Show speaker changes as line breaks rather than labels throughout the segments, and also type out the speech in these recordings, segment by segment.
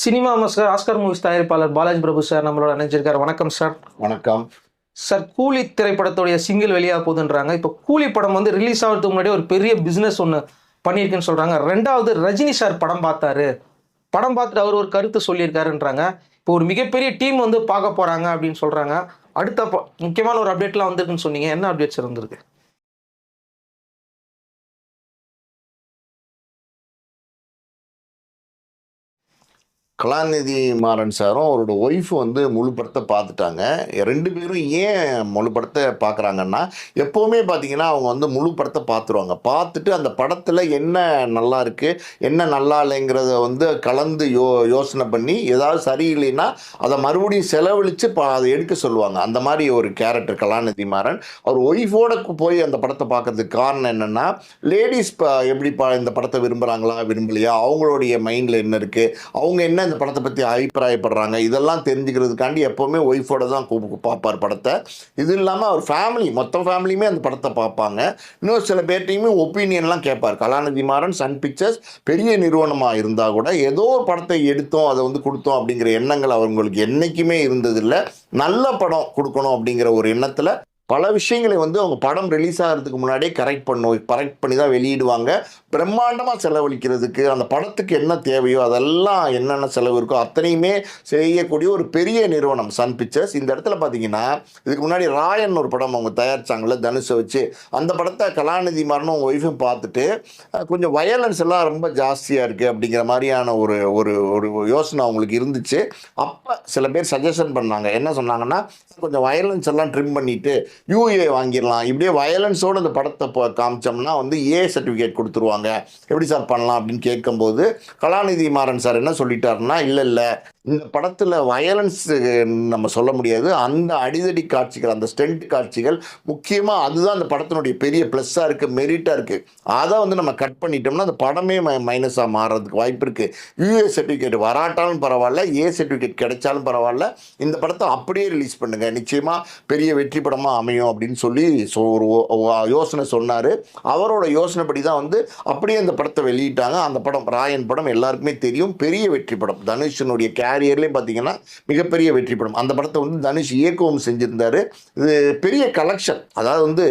Cinema மஸ்கர் Oscar movies தயாரிப்பாளர் பாலாஜி பிரபு sir நம்மளோட நினைச்சிருக்காரு வணக்கம் சார்.
வணக்கம்.
சார் கூலி திரைப்படத்துடைய சிங்கிள் வெளியாக போகுதுன்றாங்க. இப்போ கூலி படம் வந்து ரிலீஸ் ஆகிறதுக்கு முன்னாடி ஒரு பெரிய பிஸ்னஸ் ஒன்று பண்ணியிருக்குன்னு சொல்கிறாங்க ரெண்டாவது ரஜினி சார் படம் பார்த்தாரு. படம் பார்த்துட்டு அவர் ஒரு கருத்து சொல்லியிருக்காருன்றாங்க. இப்போ ஒரு மிகப்பெரிய டீம் வந்து பார்க்க போகிறாங்க அப்படின்னு சொல்கிறாங்க அடுத்த முக்கியமான ஒரு அப்டேட்லாம் வந்திருக்குன்னு சொன்னீங்க. என்ன அப்டேட்ஸ் இருந்திருக்கு
கலாநிதி மாறன் சாரும் அவரோட ஒய்ஃப் வந்து முழு படத்தை பார்த்துட்டாங்க. ரெண்டு பேரும் ஏன் முழு படத்தை பார்க்குறாங்கன்னா எப்போவுமே பார்த்தீங்கன்னா அவங்க வந்து முழு படத்தை பார்த்துருவாங்க. பார்த்துட்டு அந்த படத்தில் என்ன நல்லா இருக்குது என்ன நல்லா இல்லைங்கிறத வந்து கலந்து யோ யோசனை பண்ணி ஏதாவது சரியில்லைன்னா அதை மறுபடியும் செலவழித்து ப அதை எடுக்க சொல்லுவாங்க. அந்த மாதிரி ஒரு கேரக்டர் கலாநிதி மாறன். அவர் ஒய்ஃபோட போய் அந்த படத்தை பார்க்கறதுக்கு காரணம் என்னென்னா லேடிஸ் எப்படி இந்த படத்தை விரும்புகிறாங்களா விரும்பலையா அவங்களுடைய மைண்டில் என்ன இருக்குது அவங்க என்ன இந்த படத்தை பற்றி அபிப்பிராயப்படுறாங்க. இதெல்லாம் தெரிஞ்சுக்கிறதுக்காண்டி எப்போவுமே ஒய்ஃபோட தான் கூ- பார்ப்பார் படத்தை. இது இல்லாமல் அவர் ஃபேமிலி மொத்த ஃபேமிலியுமே அந்த படத்தை பார்ப்பாங்க இன்னும் சில பேர்ட்டையுமே ஒப்பீனியன்லாம் கேட்பார். கலாநிதி மாறன் சன் பிக்சர்ஸ் பெரிய நிறுவனமாக இருந்தால் கூட ஏதோ ஒரு படத்தை எடுத்தோம் அதை வந்து கொடுத்தோம் அப்படிங்கிற எண்ணங்கள் அவங்களுக்கு என்றைக்குமே இருந்ததில்லை. நல்ல படம் கொடுக்கணும் அப்படிங்கிற ஒரு எண்ணத்தில் பல விஷயங்களை வந்து அவங்க படம் ரிலீஸ் ஆகிறதுக்கு முன்னாடியே கரெக்ட் பண்ணும் கரெக்ட் பண்ணி தான் வெளியிடுவாங்க. பிரம்மாண்டமாக செலவழிக்கிறதுக்கு அந்த படத்துக்கு என்ன தேவையோ அதெல்லாம் என்னென்ன செலவு இருக்கோ அத்தனையுமே செய்யக்கூடிய ஒரு பெரிய நிறுவனம் சன் பிக்சர்ஸ் இந்த இடத்துல பார்த்தீங்கன்னா இதுக்கு முன்னாடி ராயன் ஒரு படம் அவங்க தயாரிச்சாங்கல்ல தனுஷை வச்சு. அந்த படத்தை கலாநிதி மாறனும் அவங்க ஒய்ஃபும் பார்த்துட்டு கொஞ்சம் வயலன்ஸ் எல்லாம் ரொம்ப ஜாஸ்தியாக இருக்குது அப்படிங்கிற மாதிரியான ஒரு ஒரு ஒரு யோசனை அவங்களுக்கு இருந்துச்சு. அப்போ சில பேர் சஜஷன் பண்ணாங்க. என்ன சொன்னாங்கன்னா கொஞ்சம் வயலன்ஸ் எல்லாம் ட்ரிம் பண்ணிட்டு யூஏ வாங்கிடலாம். இப்படியே வயலன்ஸோடு அந்த படத்தை இப்போ காமிச்சோம்னா வந்து ஏ சர்டிஃபிகேட் கொடுத்துருவாங்க. எப்படி சார் பண்ணலாம் அப்படின்னு கேட்கும்போது கலாநிதி மாறன் சார் என்ன சொல்லிட்டாருன்னா இல்லை இல்லை இந்த படத்தில் வயலன்ஸ் நம்ம சொல்ல முடியாது. அந்த அடிதடி காட்சிகள் அந்த ஸ்டெண்ட் காட்சிகள் முக்கியமாக அதுதான் அந்த படத்தினுடைய பெரிய ப்ளஸ்ஸாக இருக்குது மெரிட்டாக இருக்குது அதை வந்து நம்ம கட் பண்ணிட்டோம்னா அந்த படமே மைனஸாக மாறுறதுக்கு வாய்ப்பு இருக்குது யூஏ சர்டிஃபிகேட் வராட்டாலும் பரவாயில்ல ஏ சர்டிஃபிகேட் கிடைச்சாலும் பரவாயில்ல. இந்த படத்தை அப்படியே ரிலீஸ் பண்ணுங்கள் நிச்சயமாக பெரிய வெற்றி படமாக அமையும் அப்படின்னு சொல்லி சோ ஒரு ஓ- யோசனை சொன்னார். அவரோட யோசனைப்படி தான் வந்து அப்படியே அந்த படத்தை வெளியிட்டாங்க. அந்த படம் ராயன் படம் எல்லாருக்குமே தெரியும். பெரிய வெற்றி படம். தனுஷனுடைய கே கேரியர்லேயும் பார்த்தீங்கன்னா மிகப்பெரிய வெற்றி படம். அந்த படத்தை வந்து தனுஷ் இயக்கவும் செஞ்சுருந்தாரு. இது பெரிய கலெக்ஷன் அதாவது வந்து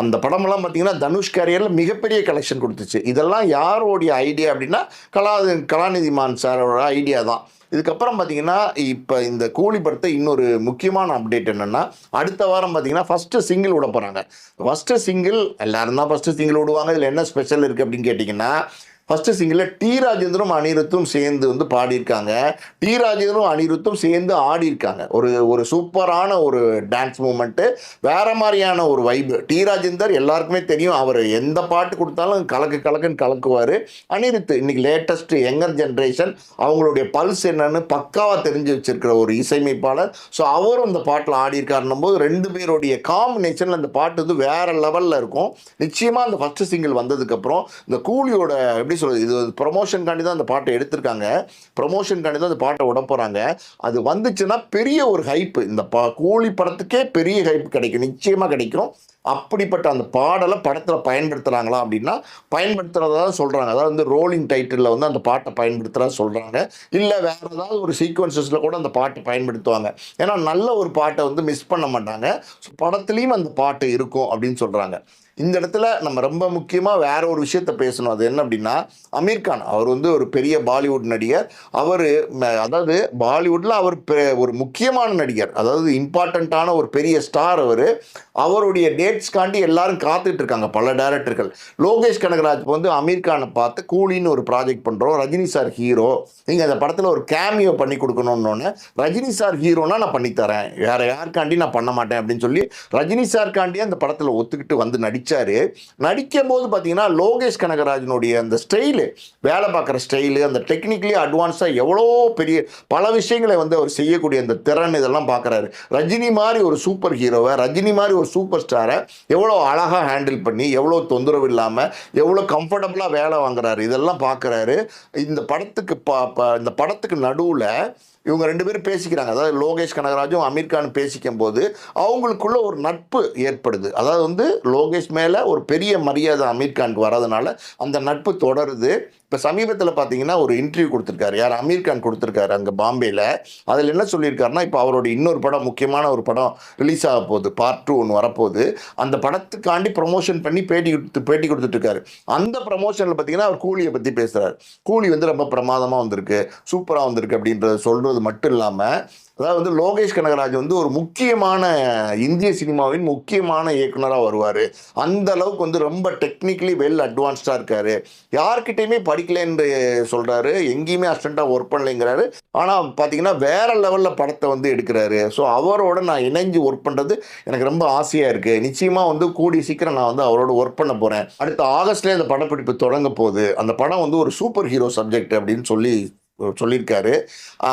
அந்த படமெல்லாம் பார்த்தீங்கன்னா தனுஷ் கேரியரில் மிகப்பெரிய கலெக்ஷன் கொடுத்துச்சு. இதெல்லாம் யாரோடைய ஐடியா அப்படின்னா கலா கலாநிதி மான் சாரோட ஐடியா தான். இதுக்கப்புறம் பார்த்தீங்கன்னா இப்போ இந்த கூலி படத்தை இன்னொரு முக்கியமான அப்டேட் என்னென்னா அடுத்த வாரம் பார்த்தீங்கன்னா ஃபஸ்ட்டு சிங்கிள் விட போகிறாங்க ஃபஸ்ட்டு சிங்கிள் எல்லோரும் தான் ஃபஸ்ட்டு சிங்கிள் விடுவாங்க. இதில் என்ன ஸ்பெஷல் இருக்குது அப்படின்னு கேட்டிங்கன்னா ஃபஸ்ட்டு சிங்கிளில் டி ராஜேந்திரும் அனிருத்தும் சேர்ந்து வந்து பாடியிருக்காங்க. டி ராஜேந்திரும் அனிருத்தும் சேர்ந்து ஆடியிருக்காங்க. ஒரு ஒரு சூப்பரான ஒரு டான்ஸ் மூமெண்ட்டு வேறு மாதிரியான ஒரு வைப்பு டி ராஜேந்தர் எல்லாருக்குமே தெரியும். அவர் எந்த பாட்டு கொடுத்தாலும் கலக்கு கலக்குன்னு கலக்குவார். அனிருத் இன்னைக்கு லேட்டஸ்ட்டு யங்கர் ஜென்ரேஷன் அவங்களுடைய பல்ஸ் என்னன்னு பக்காவாக தெரிஞ்சு வச்சுருக்கிற ஒரு இசையமைப்பாளர். ஸோ அவரும் இந்த பாட்டில் ஆடியிருக்காருன்னும் போது ரெண்டு பேருடைய காம்பினேஷனில் அந்த பாட்டு வந்து வேறு லெவலில் இருக்கும். நிச்சயமாக அந்த ஃபஸ்ட்டு சிங்கிள் வந்ததுக்கப்புறம் இந்த கூலியோட எப்படி சொல்றது இது ப்ரொமோஷனுக்காண்டி தான் அந்த பாட்டை எடுத்திருக்காங்க. ப்ரொமோஷனுக்காண்டி தான் அந்த பாட்டை விட போகிறாங்க அது வந்துச்சுன்னா பெரிய ஒரு ஹைப்பு இந்த பா கூலி படத்துக்கே பெரிய ஹைப் கிடைக்கும். நிச்சயமாக கிடைக்கும். அப்படிப்பட்ட அந்த பாடலை படத்தில் பயன்படுத்துகிறாங்களா அப்படின்னா பயன்படுத்துகிறதா சொல்கிறாங்க அதாவது வந்து ரோலிங் டைட்டிலில் வந்து அந்த பாட்டை பயன்படுத்துகிறதா சொல்கிறாங்க இல்லை வேறு ஏதாவது ஒரு சீக்வன்சஸில் கூட அந்த பாட்டை பயன்படுத்துவாங்க. ஏன்னா நல்ல ஒரு பாட்டை வந்து மிஸ் பண்ண மாட்டாங்க. ஸோ படத்துலேயும் அந்த பாட்டு இருக்கும் அப்படின்னு சொல்கிறாங்க இந்த இடத்துல நம்ம ரொம்ப முக்கியமாக வேற ஒரு விஷயத்த பேசணும். அது என்ன அப்படின்னா அமீர் கான் அவர் வந்து ஒரு பெரிய பாலிவுட் நடிகர். அவர் அதாவது பாலிவுட்டில் அவர் பெ- ஒரு முக்கியமான நடிகர். அதாவது இம்பார்ட்டண்ட்டான ஒரு பெரிய ஸ்டார் அவர். அவருடைய டே டேட்ஸ்காண்டி எல்லாரும் காத்துட்டு இருக்காங்க பல டேரக்டர்கள் லோகேஷ் கனகராஜ் வந்து அமீர் கானை பார்த்து கூலின்னு ஒரு ப்ராஜெக்ட் பண்ணுறோம் ரஜினி சார் ஹீரோ நீங்கள் அந்த படத்தில் ஒரு கேமியோ பண்ணி கொடுக்கணும்னு ரஜினி சார் ஹீரோனா நான் பண்ணித்தரேன். வேற யாருக்காண்டி நான் பண்ண மாட்டேன் அப்படின்னு சொல்லி ரஜினி சார்காண்டி அந்த படத்தில் ஒத்துக்கிட்டு வந்து நடித்தார் நடிக்கும் போது பார்த்தீங்கன்னா லோகேஷ் கனகராஜனுடைய அந்த ஸ்டைலு வேலை பார்க்குற ஸ்டைலு அந்த டெக்னிக்கலி அட்வான்ஸாக எவ்வளோ பெரிய பல விஷயங்களை வந்து அவர் செய்யக்கூடிய அந்த திறன் இதெல்லாம் பார்க்குறாரு. ரஜினி மாதிரி ஒரு சூப்பர் ஹீரோவை ரஜினி மாதிரி ஒரு சூப்பர் ஸ்டாரை எவ்வளோ அழகாக ஹேண்டில் பண்ணி எவ்வளோ தொந்தரவு இல்லாமல் எவ்வளோ கம்ஃபர்டபுளாக வேலை வாங்குறாரு. இதெல்லாம் பார்க்குறாரு இந்த படத்துக்கு ப ப- இந்த படத்துக்கு நடுவில் இவங்க ரெண்டு பேரும் பேசிக்கிறாங்க. அதாவது லோகேஷ் கனகராஜும் அமீர் கான் பேசிக்கும் போது அவங்களுக்குள்ள ஒரு நட்பு ஏற்படுது. அதாவது வந்து லோகேஷ் மேலே ஒரு பெரிய மரியாதை அமீர் கானுக்கு வர்றதுனால அந்த நட்பு தொடருது. இப்போ சமீபத்தில் பார்த்தீங்கன்னா ஒரு இன்டர்வியூ கொடுத்துருக்காரு. யார்? அமீர் கான் கொடுத்துருக்காரு அங்கே பாம்பேயில் அதில் என்ன சொல்லியிருக்காருன்னா இப்போ அவரோட இன்னொரு படம் முக்கியமான ஒரு படம் ரிலீஸ் ஆக போகுது. பார்ட் டூ ஒன்று வரப்போகுது. அந்த படத்துக்காண்டி ப்ரொமோஷன் பண்ணி பேட்டி கொடுத்து பேட்டி கொடுத்துட்ருக்காரு அந்த ப்ரமோஷனில் பார்த்தீங்கன்னா அவர் கூலியை பற்றி பேசுகிறார் கூலி வந்து ரொம்ப பிரமாதமாக வந்திருக்கு. சூப்பராக வந்திருக்கு அப்படின்றத சொல்கிறது மட்டும் இல்லாமல் அதாவது வந்து லோகேஷ் கனகராஜ் வந்து ஒரு முக்கியமான இந்திய சினிமாவின் முக்கியமான இயக்குனராக வருவார். அந்த அளவுக்கு வந்து ரொம்ப டெக்னிக்கலி வெல் அட்வான்ஸ்டாக இருக்கார். யார்கிட்டயுமே படிக்கலைன்னு சொல்கிறாரு எங்கேயுமே அஸ்டண்ட்டாக ஒர்க் பண்ணலைங்கிறாரு. ஆனால் பார்த்தீங்கன்னா வேற லெவலில் படத்தை வந்து எடுக்கிறாரு. ஸோ அவரோட நான் இணைஞ்சு ஒர்க் பண்ணுறது எனக்கு ரொம்ப ஆசையாக இருக்குது நிச்சயமாக வந்து கூடி சீக்கிரம் நான் வந்து அவரோட ஒர்க் பண்ண போகிறேன் அடுத்த ஆகஸ்ட்லேயே அந்த படப்பிடிப்பு தொடங்க போகுது. அந்த படம் வந்து ஒரு சூப்பர் ஹீரோ சப்ஜெக்ட் அப்படின்னு சொல்லி சொல்லியிருக்காரு.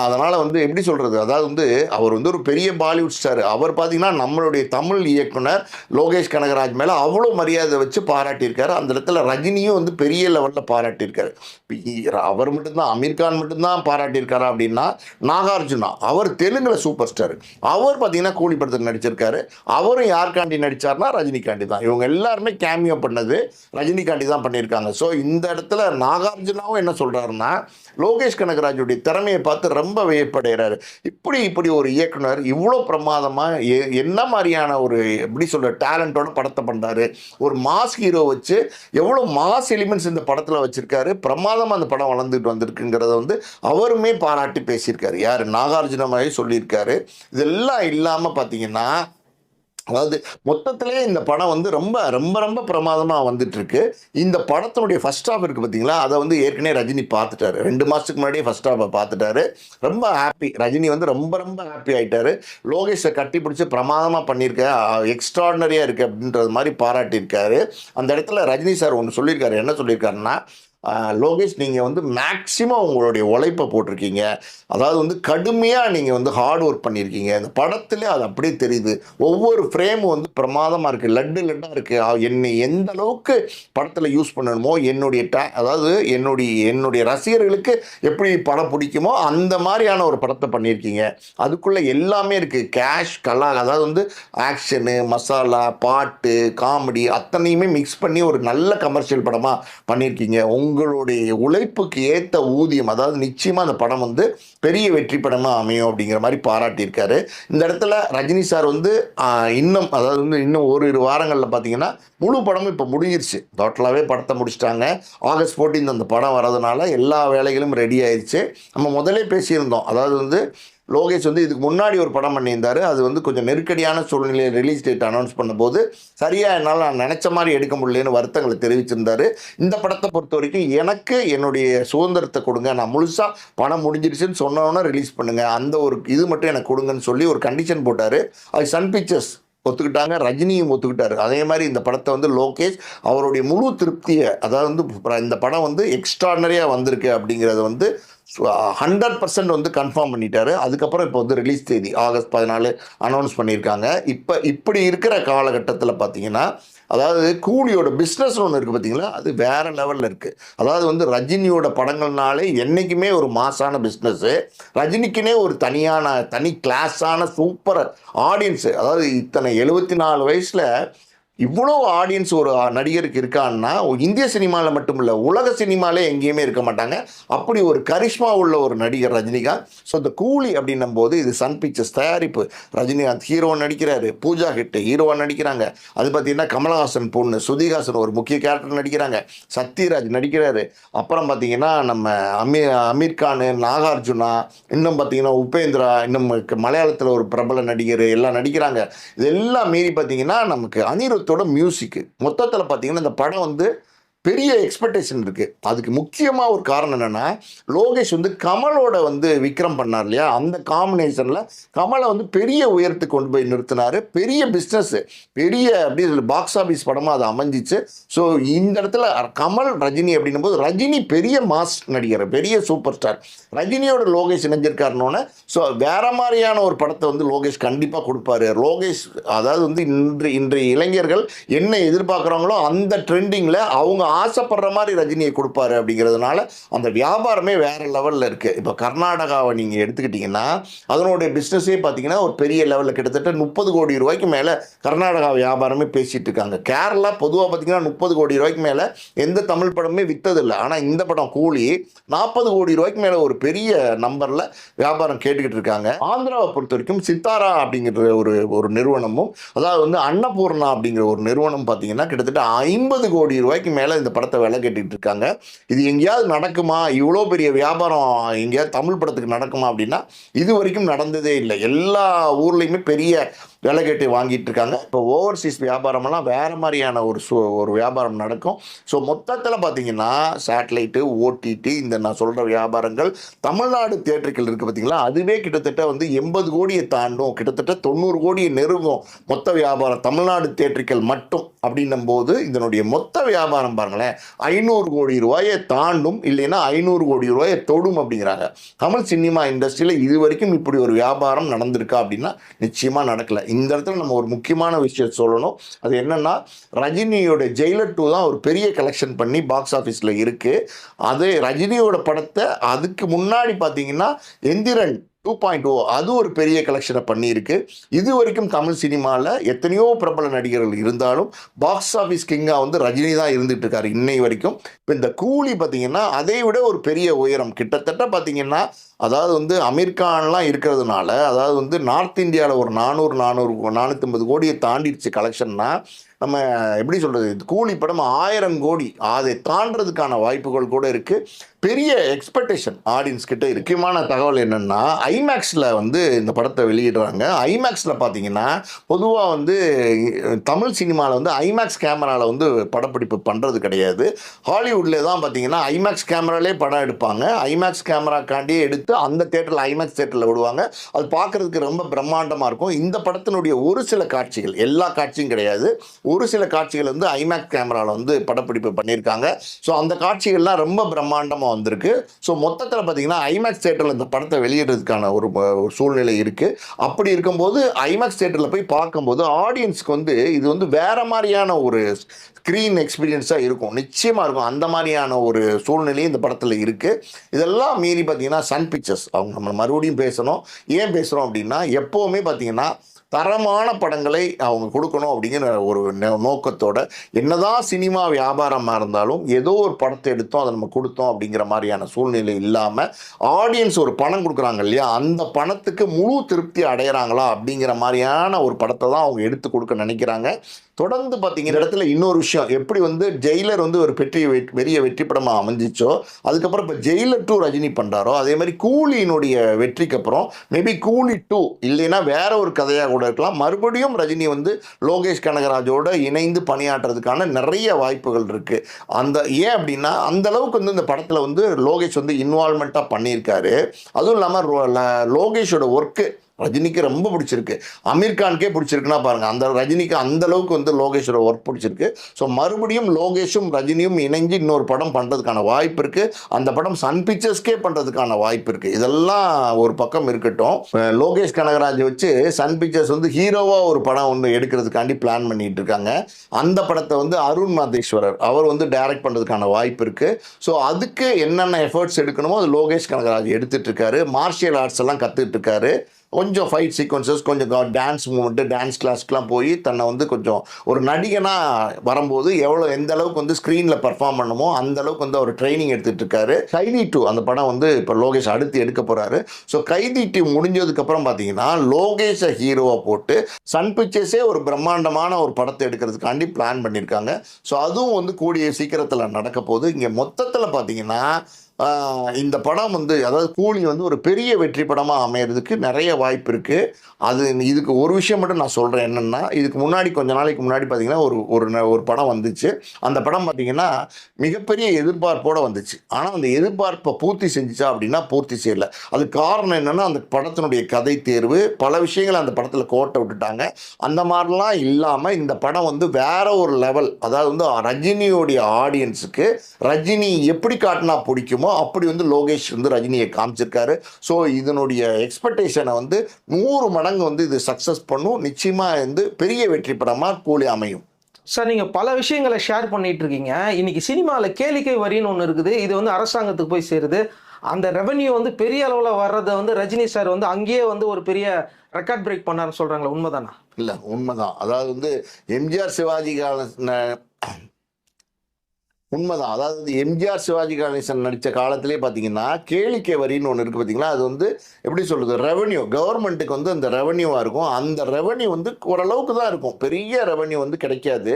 அதனால் வந்து எப்படி சொல்கிறது அதாவது வந்து அவர் வந்து ஒரு பெரிய பாலிவுட் ஸ்டார். அவர் பார்த்தீங்கன்னா நம்மளுடைய தமிழ் இயக்குனர் லோகேஷ் கனகராஜ் மேலே அவ்வளோ மரியாதை வச்சு பாராட்டியிருக்காரு. அந்த இடத்துல ரஜினியும் வந்து பெரிய லெவலில் பாராட்டியிருக்காரு. அவர் மட்டும்தான் அமீர் கான் மட்டும்தான் பாராட்டியிருக்காரா அப்படின்னா நாகார்ஜுனா. அவர் தெலுங்கில் சூப்பர் ஸ்டார். அவர் பார்த்தீங்கன்னா கூலி படத்தில் நடிச்சிருக்காரு. அவரும் யாருக்காண்டி நடித்தார்னா ரஜினிகாண்டி தான். இவங்க எல்லாருமே கேமியோ பண்ணது ரஜினிகாண்டி தான் பண்ணியிருக்காங்க. ஸோ இந்த இடத்துல நாகார்ஜுனாவும் என்ன சொல்கிறாருன்னா லோகேஷ் கனகராஜுடைய திறமையை பார்த்து ரொம்ப வியப்படைகிறாரு. இப்படி இப்படி ஒரு இயக்குனர் இவ்வளோ பிரமாதமாக என்ன மாதிரியான ஒரு எப்படி சொல்கிற டேலண்டோட படத்தை பண்ணுறாரு ஒரு மாஸ் ஹீரோ வச்சு எவ்வளோ மாஸ் எலிமெண்ட்ஸ் இந்த படத்தில் வச்சுருக்காரு? பிரமாதமாக அந்த படம் வளர்ந்துட்டு வந்திருக்குங்கிறத வந்து அவருமே பாராட்டி பேசியிருக்காரு. யார்? நாகார்ஜுனமாவே சொல்லியிருக்காரு. இதெல்லாம் இல்லாமல் பார்த்தீங்கன்னா அதாவது மொத்தத்திலே இந்த படம் வந்து ரொம்ப ரொம்ப ரொம்ப பிரமாதமாக வந்துட்டு இருக்கு இந்த படத்தினுடைய ஃபர்ஸ்ட் ஹாஃப் இருக்குது பார்த்தீங்களா அதை வந்து ஏற்கனவே ரஜினி பார்த்துட்டாரு. ரெண்டு மாதத்துக்கு முன்னாடியே ஃபர்ஸ்ட் ஹாஃபை பார்த்துட்டாரு. ரொம்ப ஹாப்பி ரஜினி வந்து ரொம்ப ரொம்ப ஹாப்பி ஆகிட்டாரு லோகேஷை கட்டி பிடிச்சி பிரமாதமாக பண்ணியிருக்க எக்ஸ்ட்ராடனரியாக இருக்குது அப்படின்றது மாதிரி பாராட்டியிருக்காரு. அந்த இடத்துல ரஜினி சார் ஒன்று சொல்லியிருக்காரு. என்ன சொல்லியிருக்காருன்னா லோகேஷ் நீங்கள் வந்து மேக்ஸிமம் உங்களுடைய உழைப்பை போட்டிருக்கீங்க. அதாவது வந்து கடுமையாக நீங்கள் வந்து ஹார்ட் ஒர்க் பண்ணியிருக்கீங்க. இந்த படத்துலேயே அது அப்படியே தெரியுது. ஒவ்வொரு ஃப்ரேமும் வந்து பிரமாதமாக இருக்குது லட்டு லட்டாக இருக்குது என்னை எந்த அளவுக்கு படத்தில் யூஸ் பண்ணணுமோ என்னுடைய டே அதாவது என்னுடைய என்னுடைய ரசிகர்களுக்கு எப்படி படம் பிடிக்குமோ அந்த மாதிரியான ஒரு படத்தை பண்ணியிருக்கீங்க. அதுக்குள்ளே எல்லாமே இருக்குது கேஷ் கலா அதாவது வந்து ஆக்ஷனு மசாலா பாட்டு காமெடி அத்தனையுமே மிக்ஸ் பண்ணி ஒரு நல்ல கமர்ஷியல் படமாக பண்ணியிருக்கீங்க. உங்களுடைய உழைப்புக்கு ஏற்ற ஊதியம் அதாவது நிச்சயமாக அந்த படம் வந்து பெரிய வெற்றி படமாக அமையும் அப்படிங்கிற மாதிரி பாராட்டியிருக்காரு. இந்த இடத்துல ரஜினி சார் வந்து இன்னும் அதாவது வந்து இன்னும் ஒரு இரு வாரங்களில் பார்த்தீங்கன்னா முழு படமும் இப்போ முடிஞ்சிருச்சு. டோட்டலாகவே படத்தை முடிச்சிட்டாங்க. ஆகஸ்ட் 14 அந்த படம் வரதுனால எல்லா வேலைகளும் ரெடி ஆயிடுச்சு நம்ம முதலே பேசியிருந்தோம். அதாவது வந்து லோகேஷ் வந்து இதுக்கு முன்னாடி ஒரு படம் பண்ணியிருந்தாரு. அது வந்து கொஞ்சம் நெருக்கடியான சூழ்நிலையில் ரிலீஸ் டேட் அனௌன்ஸ் பண்ணும்போது சரியாக என்னால் நான் நினச்ச மாதிரி எடுக்க முடியலன்னு வருத்தங்களை தெரிவிச்சிருந்தாரு. இந்த படத்தை பொறுத்த வரைக்கும் எனக்கு என்னுடைய சுதந்திரத்தை கொடுங்க. நான் முழுசாக பணம் முடிஞ்சிருச்சுன்னு சொன்னோன்னே ரிலீஸ் பண்ணுங்கள் அந்த ஒரு இது மட்டும் எனக்கு கொடுங்கன்னு சொல்லி ஒரு கண்டிஷன் போட்டார். அது சன் பிக்சர்ஸ் ஒத்துக்கிட்டாங்க. ரஜினியும் ஒத்துக்கிட்டாரு. அதே மாதிரி இந்த படத்தை வந்து லோகேஷ் அவருடைய முழு திருப்தியை அதாவது வந்து இந்த படம் வந்து எக்ஸ்ட்ராடனரியாக வந்திருக்கு அப்படிங்கிறத வந்து ஹண்ட்ரட் பர்சன்ட் uh, வந்து கன்ஃபார்ம் பண்ணிட்டாரு. அதுக்கப்புறம் இப்போ வந்து ரிலீஸ் தேதி ஆகஸ்ட் பதினாலு அனௌன்ஸ் பண்ணியிருக்காங்க. இப்போ இப்படி இருக்கிற காலகட்டத்தில் பார்த்தீங்கன்னா அதாவது கூலியோட பிஸ்னஸ் ஒன்று இருக்குது பார்த்தீங்களா அது வேறு லெவலில் இருக்குது அதாவது வந்து ரஜினியோட படங்கள்னாலே என்றைக்குமே ஒரு மாசான பிஸ்னஸ்ஸு ரஜினிக்குனே ஒரு தனியான தனி கிளாஸான சூப்பர் ஆடியன்ஸு அதாவது இத்தனை எழுபத்தி நாலு வயசில் இவ்வளோ ஆடியன்ஸ் ஒரு நடிகருக்கு இருக்கான்னா இந்திய சினிமாவில் மட்டும் இல்லை உலக சினிமாலே எங்கேயுமே இருக்க மாட்டாங்க. அப்படி ஒரு கரிஷ்மா உள்ள ஒரு நடிகர் ரஜினிகாந்த். ஸோ இந்த கூலி அப்படின்னும் போது இது சன் பிக்சர்ஸ் தயாரிப்பு. ரஜினிகாந்த் ஹீரோவா நடிக்கிறாரு. பூஜா ஹிட் ஹீரோவாக நடிக்கிறாங்க. அது பார்த்தீங்கன்னா கமலஹாசன் பொண்ணு சுதிஹாசன் ஒரு முக்கிய கேரக்டர் நடிக்கிறாங்க. சத்யராஜ் நடிக்கிறாரு. அப்புறம் பார்த்தீங்கன்னா நம்ம அமீர் அமீர்கானு நாகார்ஜுனா இன்னும் பார்த்தீங்கன்னா உபேந்திரா இன்னும் மலையாளத்தில் ஒரு பிரபல நடிகர் எல்லாம் நடிக்கிறாங்க. இதெல்லாம் மீறி பார்த்தீங்கன்னா நமக்கு படத்தோட மியூசிக்கு மொத்தத்தில் பார்த்தீங்கன்னா இந்த படம் வந்து பெரிய எக்ஸ்பெக்டேஷன் இருக்குது அதுக்கு முக்கியமாக ஒரு காரணம் என்னென்னா லோகேஷ் வந்து கமலோட வந்து விக்ரம் பண்ணார் இல்லையா? அந்த காம்பினேஷனில் கமலை வந்து பெரிய உயரத்துக்கு கொண்டு போய் நிறுத்தினார். பெரிய பிஸ்னஸ்ஸு பெரிய அப்படி பாக்ஸ் ஆஃபீஸ் படமாக அது அமைஞ்சிச்சு. ஸோ இந்த இடத்துல கமல் ரஜினி அப்படின்னும் போது ரஜினி பெரிய மாஸ் நடிகர் பெரிய சூப்பர் ஸ்டார் ரஜினியோட லோகேஷ் இணைஞ்சிருக்காருனோன்னு ஸோ வேற மாதிரியான ஒரு படத்தை வந்து லோகேஷ் கண்டிப்பாக கொடுப்பாரு. லோகேஷ் அதாவது வந்து இன்று இன்றைய இளைஞர்கள் என்ன எதிர்பார்க்குறாங்களோ அந்த ட்ரெண்டிங்கில் அவங்க ஆசைப்படுற மாதிரி ரஜினியை கொடுப்பாரு அப்படிங்கிறதுனால அந்த வியாபாரமே வேற லெவலில் இருக்கு. இப்போ கர்நாடகாவை நீங்கள் எடுத்துக்கிட்டிங்கன்னா அதனுடைய பிஸ்னஸே பார்த்தீங்கன்னா ஒரு பெரிய லெவலில் கிட்டத்தட்ட முப்பது கோடி ரூபாய்க்கு மேலே கர்நாடகா வியாபாரமே பேசிட்டு இருக்காங்க. கேரளா பொதுவாக பார்த்தீங்கன்னா முப்பது கோடி ரூபாய்க்கு மேலே எந்த தமிழ் படமே விற்றதில்லை ஆனால் இந்த படம் கூலி நாற்பது கோடி ரூபாய்க்கு மேலே ஒரு பெரிய நம்பரில் வியாபாரம் கேட்டுக்கிட்டு இருக்காங்க. ஆந்திராவை பொறுத்த வரைக்கும் சித்தாரா அப்படிங்கிற ஒரு ஒரு நிறுவனமும் அதாவது வந்து அன்னபூர்ணா அப்படிங்கிற ஒரு நிறுவனம் பார்த்தீங்கன்னா கிட்டத்தட்ட ஐம்பது கோடி ரூபாய்க்கு மேலே இந்த படத்தை விலை கேட்டுட்டு இருக்காங்க. இது எங்கேயாவது நடக்குமா? இவ்வளோ பெரிய வியாபாரம் எங்கேயாவது தமிழ் படத்துக்கு நடக்குமா அப்படின்னா இது வரைக்கும் நடந்ததே இல்லை. எல்லா ஊர்லேயுமே பெரிய விலை கேட்டு வாங்கிட்டு இருக்காங்க. இப்போ ஓவர்சீஸ் வியாபாரமெல்லாம் வேறு மாதிரியான ஒரு சு ஒரு வியாபாரம் நடக்கும். ஸோ மொத்தத்தில் பார்த்தீங்கன்னா சேட்டலைட்டு ஓடிடி இந்த நான் சொல்கிற வியாபாரங்கள் தமிழ்நாடு தேட்டர்கள் இருக்குது பார்த்தீங்களா அதுவே கிட்டத்தட்ட வந்து எண்பது கோடியை தாண்டும். கிட்டத்தட்ட தொண்ணூறு கோடியை நெருங்கும் மொத்த வியாபாரம். தமிழ்நாடு தேட்டர்கள் மட்டும் அப்படின்னும் போது இதனுடைய மொத்த வியாபாரம் பாருங்களேன் ஐநூறு கோடி ரூபாயை தாண்டும் இல்லைன்னா ஐநூறு கோடி ரூபாயை தொடும் அப்படிங்கிறாங்க. தமிழ் சினிமா இண்டஸ்ட்ரியில் இது வரைக்கும் இப்படி ஒரு வியாபாரம் நடந்திருக்கா அப்படின்னா நிச்சயமாக நடக்கலை. இந்த இடத்துல நம்ம ஒரு முக்கியமான விஷயம் சொல்லணும். அது என்னென்னா ரஜினியோட ஜெயிலர் டூ தான் ஒரு பெரிய கலெக்ஷன் பண்ணி பாக்ஸ் ஆஃபீஸில் இருக்குது அது ரஜினியோட படத்தை அதுக்கு முன்னாடி பார்த்தீங்கன்னா எந்திரன் டூ பாயிண்ட் ஓ அது ஒரு பெரிய கலெக்ஷனை பண்ணியிருக்கு. இது வரைக்கும் தமிழ் சினிமாவில் எத்தனையோ பிரபல நடிகர்கள் இருந்தாலும் பாக்ஸ் ஆஃபீஸ் கிங்காக வந்து ரஜினி தான் இருந்துகிட்டு இருக்காரு இன்னை வரைக்கும். இப்போ இந்த கூலி பார்த்தீங்கன்னா அதை விட ஒரு பெரிய உயரம். கிட்டத்தட்ட பார்த்தீங்கன்னா அதாவது வந்து அமீர்கான்லாம் இருக்கிறதுனால அதாவது வந்து நார்த் இந்தியாவில் ஒரு நானூறு நானூறு நானூற்றம்பது கோடியை தாண்டிடுச்சு கலெக்ஷன்னா நம்ம எப்படி சொல்கிறது கூலி படம் ஆயிரம் கோடி அதை தாண்டுறதுக்கான வாய்ப்புகள் கூட இருக்குது பெரிய எக்ஸ்பெக்டேஷன் ஆடியன்ஸ் கிட்ட முக்கியமான தகவல் என்னென்னா ஐமேக்ஸில் வந்து இந்த படத்தை வெளியிடுறாங்க. ஐமேக்ஸில் பார்த்தீங்கன்னா பொதுவாக வந்து தமிழ் சினிமாவில் வந்து ஐமேக்ஸ் கேமராவில் வந்து படப்பிடிப்பு பண்ணுறது கிடையாது. ஹாலிவுட்ல தான் பார்த்தீங்கன்னா ஐமேக்ஸ் கேமராலே படம் எடுப்பாங்க. ஐமேக்ஸ் கேமராக்காண்டியே எடுத்து அந்த தேட்டரில் ஐமேக்ஸ் தேட்டரில் விடுவாங்க. அது பார்க்குறதுக்கு ரொம்ப பிரம்மாண்டமாக இருக்கும். இந்த படத்தினுடைய ஒரு சில காட்சிகள் எல்லா காட்சியும் கிடையாது. ஒரு சில காட்சிகள் வந்து ஐமேக்ஸ் கேமராவில் வந்து படப்பிடிப்பு பண்ணியிருக்காங்க. ஸோ அந்த காட்சிகள்லாம் ரொம்ப பிரம்மாண்டமாக வந்திருக்கு. ஸோ மொத்தத்தில் பார்த்தீங்கன்னா ஐமேக்ஸ் தேட்டரில் இந்த படத்தை வெளியிடுறதுக்கான ஒரு சூழ்நிலை இருக்குது அப்படி இருக்கும்போது ஐமேக்ஸ் தேட்டரில் போய் பார்க்கும்போது ஆடியன்ஸ்க்கு வந்து இது வந்து வேறு மாதிரியான ஒரு ஸ்க்ரீன் எக்ஸ்பீரியன்ஸாக இருக்கும். நிச்சயமாக இருக்கும். அந்த மாதிரியான ஒரு சூழ்நிலையும் இந்த படத்தில் இருக்குது இதெல்லாம் மீறி பார்த்தீங்கன்னா சன் பிக்சர்ஸ் அவங்க நம்ம மறுபடியும் பேசணும். ஏன் பேசுகிறோம் அப்படின்னா எப்போவுமே பார்த்தீங்கன்னா தரமான படங்களை அவங்க கொடுக்கணும் அப்படிங்கிற ஒரு நோ- நோக்கத்தோட என்னதான் சினிமா வியாபாரமாக இருந்தாலும் ஏதோ ஒரு படத்தை எடுத்தோம் அதை நம்ம கொடுத்தோம் அப்படிங்கிற மாதிரியான சூழ்நிலை இல்லாமல் ஆடியன்ஸ் ஒரு பணம் கொடுக்குறாங்க இல்லையா? அந்த பணத்துக்கு முழு திருப்தி அடையிறாங்களா அப்படிங்கிற மாதிரியான ஒரு படத்தை தான் அவங்க எடுத்து கொடுக்க நினைக்கிறாங்க. தொடர்ந்து பார்த்தீங்க இந்த இடத்துல இன்னொரு விஷயம். எப்படி வந்து ஜெயிலர் வந்து ஒரு பெரிய வெற்றி பெரிய வெற்றி படமாக அமைஞ்சிச்சோ அதுக்கப்புறம் இப்போ ஜெயிலர் டூ ரஜினி பண்ணுறாரோ அதே மாதிரி கூலியினுடைய வெற்றிக்கு அப்புறம் மேபி கூலி டூ இல்லைன்னா வேற ஒரு கதையாக கூட இருக்கலாம். மறுபடியும் ரஜினி வந்து லோகேஷ் கனகராஜோட இணைந்து பணியாற்றுறதுக்கான நிறைய வாய்ப்புகள் இருக்குது அந்த ஏன் அப்படின்னா அந்த அளவுக்கு வந்து இந்த படத்தில் வந்து லோகேஷ் வந்து இன்வால்மெண்ட்டாக பண்ணியிருக்காரு. அதுவும் இல்லாமல் லோகேஷோட ஒர்க்கு ரஜினிக்கு ரொம்ப பிடிச்சிருக்கு. அமீர் கான்கே பிடிச்சிருக்குன்னா பாருங்கள் அந்த ரஜினிக்கு அந்த அளவுக்கு வந்து லோகேஷோட ஒர்க் பிடிச்சிருக்கு. ஸோ மறுபடியும் லோகேஷும் ரஜினியும் இணைஞ்சு இன்னொரு படம் பண்ணுறதுக்கான வாய்ப்பு இருக்குது அந்த படம் சன் பிக்சர்ஸ்க்கே பண்ணுறதுக்கான வாய்ப்பு இருக்குது இதெல்லாம் ஒரு பக்கம் இருக்கட்டும். லோகேஷ் கனகராஜ் வச்சு சன் பிக்சர்ஸ் வந்து ஹீரோவாக ஒரு படம் ஒன்று எடுக்கிறதுக்காண்டி பிளான் பண்ணிட்டு இருக்காங்க. அந்த படத்தை வந்து அருண் மாதேஸ்வரர் அவர் வந்து டைரக்ட் பண்ணுறதுக்கான வாய்ப்பு இருக்குது ஸோ அதுக்கு என்னென்ன எஃபர்ட்ஸ் எடுக்கணுமோ அது லோகேஷ் கனகராஜ் எடுத்துகிட்டு இருக்காரு. மார்ஷியல் ஆர்ட்ஸ் எல்லாம் கற்றுக்கிட்டு இருக்காரு. கொஞ்சம் ஃபைட் சீக்வன்சஸ் கொஞ்சம் டான்ஸ் மூமெண்ட்டு டான்ஸ் கிளாஸ்க்குலாம் போய் தன்னை வந்து கொஞ்சம் ஒரு நடிகனாக வரும்போது எவ்வளோ எந்த அளவுக்கு வந்து ஸ்க்ரீனில் பர்ஃபார்ம் பண்ணுமோ அந்த அளவுக்கு வந்து அவர் ட்ரைனிங் எடுத்துகிட்டு இருக்காரு. கைதி டூ அந்த படம் வந்து இப்போ லோகேஷ் அடுத்து எடுக்க போகிறாரு ஸோ கைதி டூ முடிஞ்சதுக்கப்புறம் பார்த்தீங்கன்னா லோகேஷை ஹீரோவை போட்டு சன் பிக்சர்ஸே ஒரு பிரம்மாண்டமான ஒரு படத்தை எடுக்கிறதுக்காண்டி பிளான் பண்ணியிருக்காங்க ஸோ அதுவும் வந்து கூடிய சீக்கிரத்தில் நடக்க போகுது. இங்கே மொத்தத்தில் பார்த்தீங்கன்னா இந்த படம் வந்து அதாவது கூலி வந்து ஒரு பெரிய வெற்றி படமாக அமையிறதுக்கு நிறைய வாய்ப்பு இருக்குது அது இதுக்கு ஒரு விஷயம் மட்டும் நான் சொல்கிறேன் என்னென்னா இதுக்கு முன்னாடி கொஞ்ச நாளைக்கு முன்னாடி பார்த்தீங்கன்னா ஒரு ஒரு ந- ஒரு படம் வந்துச்சு. அந்த படம் பார்த்தீங்கன்னா மிகப்பெரிய எதிர்பார்ப்போடு வந்துச்சு. ஆனால் அந்த எதிர்பார்ப்பை பூர்த்தி செஞ்சுச்சா அப்படின்னா பூர்த்தி செய்யலை. அது காரணம் என்னென்னா அந்த படத்தினுடைய கதை தேர்வு பல விஷயங்களை அந்த படத்தில் கோட்டை விட்டுட்டாங்க. அந்த மாதிரிலாம் இல்லாமல் இந்த படம் வந்து வேற ஒரு லெவல் அதாவது வந்து ரஜினியோடைய ஆடியன்ஸுக்கு ரஜினி எப்படி காட்டினா பிடிக்குமோ அப்படி வந்து லோகேஷ் வந்து ரஜினியை காமிச்சிருக்காரு. ஸோ இதனுடைய எக்ஸ்பெக்டேஷனை வந்து நூறு மடங்கு வந்து இது சக்ஸஸ் பண்ணும். நிச்சயமாக வந்து பெரிய வெற்றி படமாக கூலி அமையும்.
சார் நீங்க பல விஷயங்களை ஷேர் பண்ணிட்டு இருக்கீங்க. இன்னைக்கு சினிமாவில் கேளிக்கை வரின்னு ஒன்று இருக்குது. இது வந்து அரசாங்கத்துக்கு போய் சேருது. அந்த ரெவென்யூ வந்து பெரிய அளவில் வர்றதை வந்து ரஜினி சார் வந்து அங்கேயே வந்து ஒரு பெரிய ரெக்கார்ட் பிரேக் பண்ணாருன்னு சொல்றாங்களே உண்மைதானா?
இல்லை உண்மைதான். அதாவது வந்து எம்ஜிஆர் சிவாஜி கால உண்மைதான். அதாவது வந்து எம்ஜிஆர் சிவாஜி கணேசன் நடித்த காலத்திலே பார்த்தீங்கன்னா கேளிக்கை வரின்னு ஒன்று இருக்குது பார்த்தீங்களா அது வந்து எப்படி சொல்கிறது ரெவன்யூ கவர்மெண்ட்டுக்கு வந்து அந்த ரெவன்யூவாக இருக்கும். அந்த ரெவன்யூ வந்து ஓரளவுக்கு தான் இருக்கும். பெரிய ரெவன்யூ வந்து கிடைக்காது.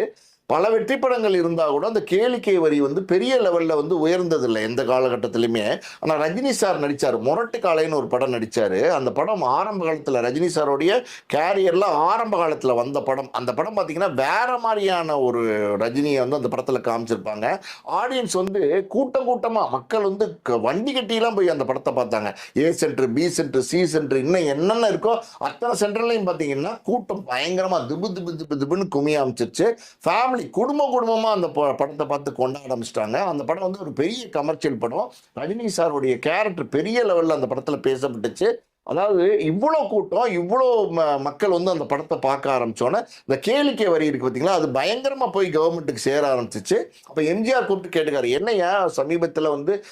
பல வெற்றி படங்கள் இருந்தால் கூட அந்த கேளிக்கை வரி வந்து பெரிய லெவலில் வந்து உயர்ந்ததில்லை எந்த காலகட்டத்திலையுமே ஆனால் ரஜினி சார் நடித்தார் முரட்டு காலைன்னு ஒரு படம் நடித்தார் அந்த படம் ஆரம்ப காலத்தில் ரஜினி சாரோடைய கேரியரில் ஆரம்ப காலத்தில் வந்த படம். அந்த படம் பார்த்தீங்கன்னா வேற மாதிரியான ஒரு ரஜினியை வந்து அந்த படத்தில் காமிச்சிருப்பாங்க. ஆடியன்ஸ் வந்து கூட்டம் கூட்டமாக மக்கள் வந்து க- வண்டி கட்டிலாம் போய் அந்த படத்தை பார்த்தாங்க. A centre B centre C centre இன்னும் என்னென்ன இருக்கோ அத்தனை சென்டர்லையும் பார்த்தீங்கன்னா கூட்டம் பயங்கரமாக திபு திபு திபு திபுன்னு குமி அமைச்சிருச்சு ஃபேமிலி குடும்ப குடும்பமாக அந்த ப- படத்தை பார்த்து கொண்டாட ஆரம்பிச்சிட்டாங்க. அந்த படம் வந்து ஒரு பெரிய கமர்ஷியல் படம். ரஜினி சாருடைய கேரக்டர் பெரிய லெவலில் அந்த படத்தில் பேசப்பட்டுச்சு. அதாவது இவ்வளோ கூட்டம் இவ்வளோ ம மக்கள் வந்து அந்த படத்தை பார்க்க ஆரம்பித்தோன்னே இந்த கேளிக்கை வரி இருக்குது பார்த்தீங்களா அது பயங்கரமாக போய் கவர்மெண்ட்டுக்கு சேர ஆரம்பிச்சிச்சு. அப்போ எம்ஜிஆர் கூப்பிட்டு கேட்டுக்காரு என்னையா சமீபத்தில் வந்து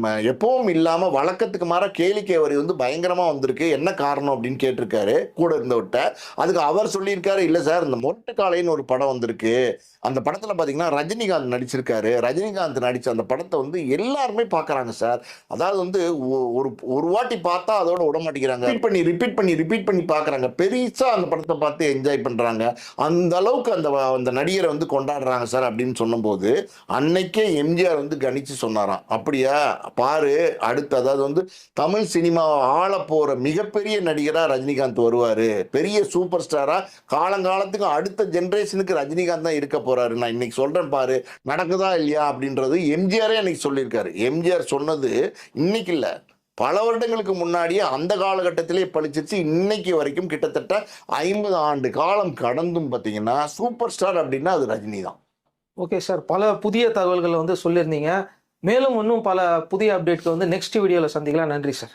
எப்பவும் இல்லாமல் வழக்கத்துக்கு மாற கேளிக்கை வரி வந்து பயங்கரமாக வந்திருக்கு. என்ன காரணம்? அப்படின்னு கேட்டிருக்காரு கூட இருந்தவர்கிட்ட அதுக்கு அவர் சொல்லியிருக்காரு இல்லை சார் இந்த மொட்டை ஒரு படம் வந்திருக்கு. அந்த படத்தில் பார்த்தீங்கன்னா ரஜினிகாந்த் நடிச்சிருக்காரு. ரஜினிகாந்த் நடித்த அந்த படத்தை வந்து எல்லாருமே பார்க்குறாங்க சார். அதாவது வந்து ஒ- ஒரு ஒரு வாட்டி பார்த்தா அதோட விட மாட்டேங்கிறாங்க. ரிப்பீட் பண்ணி ரிப்பீட் பண்ணி ரிப்பீட் பண்ணி பார்க்குறாங்க பெருசாக அந்த படத்தை பார்த்து என்ஜாய் பண்ணுறாங்க அந்த அளவுக்கு அந்த வ- அந்த நடிகரை வந்து கொண்டாடுறாங்க சார் அப்படின்னு சொன்னபோது அன்னைக்கே எம்ஜிஆர் வந்து கணிச்சு சொன்னாராம். அப்படியா? பாரு அடுத்து அதாவது வந்து தமிழ் சினிமாவை ஆள போகிற மிகப்பெரிய நடிகராக ரஜினிகாந்த் வருவார். பெரிய சூப்பர் ஸ்டாராக காலங்காலத்துக்கு அடுத்த ஜென்ரேஷனுக்கு ரஜினிகாந்த் தான் இருக்க போறாரு. நான் இன்னைக்கு சொல்றேன் பாரு நடக்குதா இல்லையா அப்படின்றது எம்ஜிஆரே அன்னைக்கு சொல்லியிருக்காரு. எம்ஜிஆர் சொன்னது இன்னைக்கு இல்ல. பல வருடங்களுக்கு முன்னாடியே அந்த காலகட்டத்திலே பழிச்சிருச்சு. இன்னைக்கு வரைக்கும் கிட்டத்தட்ட ஐம்பது ஆண்டு காலம் கடந்தும் பார்த்தீங்கன்னா சூப்பர் ஸ்டார் அப்படின்னா அது ரஜினி தான்.
ஓகே சார் பல புதிய தகவல்களை வந்து சொல்லியிருந்தீங்க. மேலும் இன்னும் பல புதிய அப்டேட்க்கு வந்து நெக்ஸ்ட் வீடியோவில் சந்திக்கலாம். நன்றி சார்.